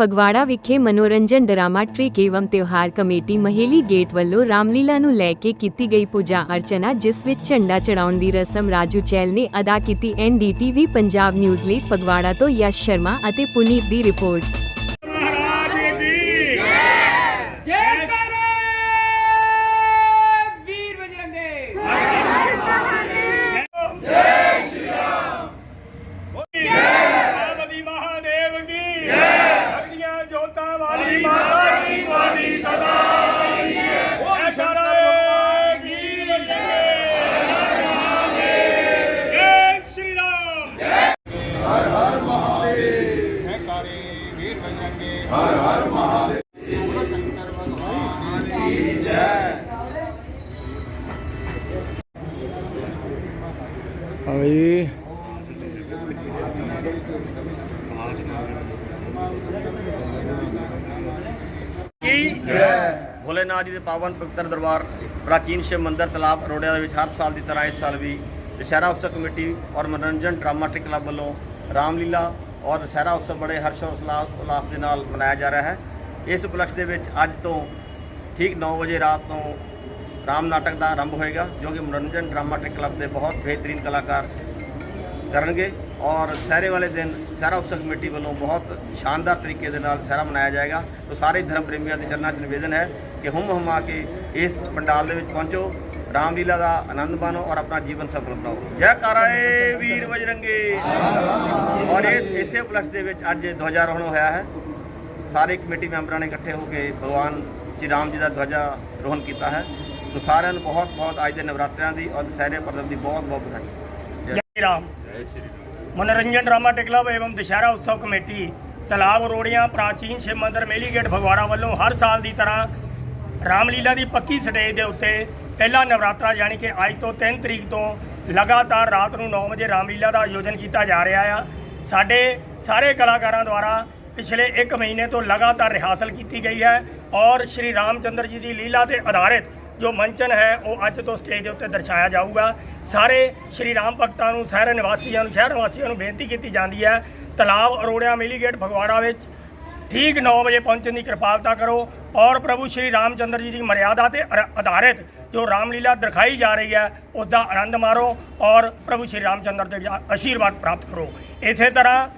ਫਗਵਾੜਾ ਵਿਖੇ ਮਨੋਰੰਜਨ drama trick ਏਵਮ ਤਿਉਹਾਰ ਕਮੇਟੀ ਮਹੇਲੀ ਗੇਟ ਵੱਲੋਂ ਰਾਮਲੀਲਾ ਨੂੰ ਲੈ ਕੇ ਕੀਤੀ ਗਈ ਪੂਜਾ ਅਰਚਨਾ, ਜਿਸ ਵਿੱਚ ਝੰਡਾ ਚੜਾਉਣ ਦੀ ਰਸਮ ਰਾਜੂ ਚੈਲ ਨੇ ਅਦਾ ਕੀਤੀ। ਐਨਡੀਟੀਵੀ ਪੰਜਾਬ ਨਿਊਜ਼ ਲਈ ਫਗਵਾੜਾ ਤੋਂ ਯਸ਼ ਸ਼ਰਮਾ ਅਤੇ ਪੁਨੀਤ ਦੀ ਰਿਪੋਰਟ। હવે ਕੀ? ਭੋਲੇਨਾਥ ਜੀ ਦੇ ਪਾਵਨ ਪਵਿੱਤਰ ਦਰਬਾਰ ਪ੍ਰਾਚੀਨ ਸ਼ਿਵ ਮੰਦਿਰ ਤਲਾਬ ਅਰੋੜਿਆ ਦੇ ਵਿੱਚ ਹਰ ਸਾਲ ਦੀ ਤਰ੍ਹਾਂ ਇਸ ਸਾਲ ਵੀ ਦੁਸਹਿਰਾ ਉਤਸਵ ਕਮੇਟੀ ਔਰ ਮਨੋਰੰਜਨ ਡਰਾਮਾਟਿਕ ਕਲੱਬ ਵੱਲੋਂ ਰਾਮਲੀਲਾ ਔਰ ਦੁਸਹਿਰਾ ਉਤਸਵ ਬੜੇ ਹਰਸ਼ ਔਰ ਉਲਾਸ ਦੇ ਨਾਲ ਮਨਾਇਆ ਜਾ ਰਿਹਾ ਹੈ। ਇਸ ਉਪਲਕਸ਼ ਦੇ ਵਿੱਚ ਅੱਜ ਤੋਂ ਠੀਕ 9 ਵਜੇ ਰਾਤ ਤੋਂ ਰਾਮ ਨਾਟਕ ਦਾ ਆਰੰਭ ਹੋਏਗਾ ਜੋ ਕਿ ਮਨੋਰੰਜਨ ਡਰਾਮਾਟਿਕ ਕਲੱਬ ਦੇ ਬਹੁਤ ਬਿਹਤਰੀਨ ਕਲਾਕਾਰ ਕਰਨਗੇ। ਔਰ ਸਹਿਰੇ ਵਾਲੇ ਦਿਨ ਸਹਿਰਾ ਉਤਸਵ ਕਮੇਟੀ ਵੱਲੋਂ ਬਹੁਤ ਸ਼ਾਨਦਾਰ ਤਰੀਕੇ ਦੇ ਨਾਲ ਸਹਿਰਾ ਮਨਾਇਆ ਜਾਏਗਾ। ਤੋਂ ਸਾਰੇ ਧਰਮ ਪ੍ਰੇਮੀਆਂ ਦੇ ਚਰਨਾਂ 'ਚ ਨਿਵੇਦਨ ਹੈ ਕਿ ਹੁਮ ਹੁਮਾ ਕੇ ਇਸ ਪੰਡਾਲ ਦੇ ਵਿੱਚ ਪਹੁੰਚੋ ਰਾਮਲੀਲਾ ਦਾ ਆਨੰਦ ਮਾਣੋ ਔਰ ਆਪਣਾ ਜੀਵਨ ਸਫਲ ਬਣਾਓ। ਜੈ ਕਾਰਾਏ ਵੀਰ ਬਜਰੰਗੇ। ਔਰ ਇਸ ਇਸੇ ਉਪਲਕਸ਼ ਦੇ ਵਿੱਚ ਅੱਜ ਧਵਜਾਰੋਹਣ ਹੋਇਆ ਹੈ। ਸਾਰੇ ਕਮੇਟੀ ਮੈਂਬਰਾਂ ਨੇ ਇਕੱਠੇ ਹੋ ਕੇ ਭਗਵਾਨ ਸ਼੍ਰੀ ਰਾਮ ਜੀ ਦਾ ਧਵਜਾ ਰੋਹਣ ਕੀਤਾ ਹੈ। ਤੋਂ ਸਾਰਿਆਂ ਨੂੰ ਬਹੁਤ ਬਹੁਤ ਅੱਜ ਦੇ ਨਵਰਾਤਰਿਆਂ ਦੀ ਔਰ ਦੁਸਹਿਰੇ ਪਰਵ ਦੀ ਬਹੁਤ ਬਹੁਤ ਵਧਾਈ। ਜੈ ਜੈ ਰਾਮ। ਮਨੋਰੰਜਨ ਡਰਾਮਾਟਿਕ ਕਲੱਬ ਏਵਮ ਦੁਸ਼ਹਿਰਾ ਉਤਸਵ ਕਮੇਟੀ। ਤਲਾਬ ਰੋੜੀਆਂ, ਪ੍ਰਾਚੀਨ ਸ਼ਿਵ ਮੰਦਰ, ਮੇਲੀ ਗੇਟ ਫਗਵਾੜਾ ਵੱਲੋਂ ਹਰ ਸਾਲ ਦੀ ਤਰ੍ਹਾਂ ਰਾਮਲੀਲਾ ਦੀ ਪੱਕੀ ਸਟੇਜ ਦੇ ਉੱਤੇ ਪਹਿਲਾ ਨਵਰਾਤਰਾ ਯਾਨੀ ਕਿ ਅੱਜ ਤੋਂ 3 ਤਰੀਕ ਤੋਂ ਲਗਾਤਾਰ ਰਾਤ ਨੂੰ 9 ਵਜੇ ਰਾਮਲੀਲਾ ਦਾ ਆਯੋਜਨ ਕੀਤਾ ਜਾ ਰਿਹਾ ਆ। ਸਾਡੇ ਸਾਰੇ ਕਲਾਕਾਰਾਂ ਦੁਆਰਾ ਪਿਛਲੇ 1 ਮਹੀਨੇ ਤੋਂ ਲਗਾਤਾਰ ਰਿਹਾਸਲ ਕੀਤੀ ਗਈ ਹੈ ਔਰ ਸ਼੍ਰੀ ਰਾਮਚੰਦਰ ਜੀ ਦੀ ਲੀਲਾ ਤੇ ਆਧਾਰਿਤ ਜੋ ਮੰਚਨ ਹੈ, ਉਹ ਅੱਜ ਤੋਂ ਸਟੇਜ ਦੇ ਉੱਤੇ ਦਰਸਾਇਆ ਜਾਊਗਾ। ਸਾਰੇ ਸ਼੍ਰੀ ਰਾਮ ਭਗਤਾਂ ਨੂੰ, ਸ਼ਹਿਰ ਨਿਵਾਸੀਆਂ ਨੂੰ, ਸ਼ਹਿਰ ਨਿਵਾਸੀਆਂ ਨੂੰ ਬੇਨਤੀ ਕੀਤੀ ਜਾਂਦੀ ਹੈ, ਤਲਾਬ ਅਰੋੜਿਆ ਮਿਲੀ ਗੇਟ ਫਗਵਾੜਾ ਵਿੱਚ। ਠੀਕ 9 ਵਜੇ ਪਹੁੰਚਣ ਦੀ ਕਿਰਪਾਲਤਾ ਕਰੋ। ਔਰ ਪ੍ਰਭੂ ਸ਼੍ਰੀ ਰਾਮਚੰਦਰ ਜੀ ਦੀ ਮਰਿਆਦਾ ਤੇ ਅਰ- ਆਧਾਰਿਤ ਜੋ ਰਾਮਲੀਲਾ ਦਿਖਾਈ ਜਾ ਰਹੀ ਹੈ ਉਸ ਦਾ ਆਨੰਦ ਮਾਰੋ ਔਰ ਪ੍ਰਭੂ ਸ਼੍ਰੀ ਰਾਮਚੰਦਰ ਦੇ ਆਸ਼ੀਰਵਾਦ ਪ੍ਰਾਪਤ ਕਰੋ। ਇਸੇ ਤਰ੍ਹਾਂ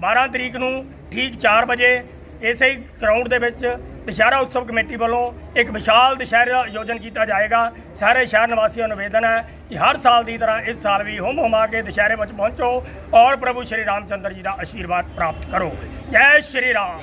12 ਤਰੀਕ ਨੂੰ ਠੀਕ 4 ਵਜੇ ਇਸੇ ਹੀ ਗਰਾਊਂਡ ਦੇ ਵਿੱਚ ਦੁਸ਼ਹਿਰਾ ਉਤਸਵ ਕਮੇਟੀ ਵੱਲੋਂ ਇੱਕ ਵਿਸ਼ਾਲ ਦੁਸ਼ਹਿਰਾ ਆਯੋਜਨ ਕੀਤਾ ਜਾਏਗਾ। ਸਾਰੇ ਸ਼ਹਿਰ ਨਿਵਾਸੀਆਂ ਨੂੰ ਨਿਵੇਦਨ ਹੈ ਕਿ ਹਰ ਸਾਲ ਦੀ ਤਰ੍ਹਾਂ ਇਸ ਸਾਲ ਵੀ ਹੁਮ ਹੁਮਾ ਕੇ ਦੁਸ਼ਹਿਰੇ ਵਿੱਚ ਪਹੁੰਚੋ ਔਰ ਪ੍ਰਭੂ ਸ਼੍ਰੀ ਰਾਮਚੰਦਰ ਜੀ ਦਾ ਆਸ਼ੀਰਵਾਦ ਪ੍ਰਾਪਤ ਕਰੋ। ਜੈ ਸ਼੍ਰੀ ਰਾਮ।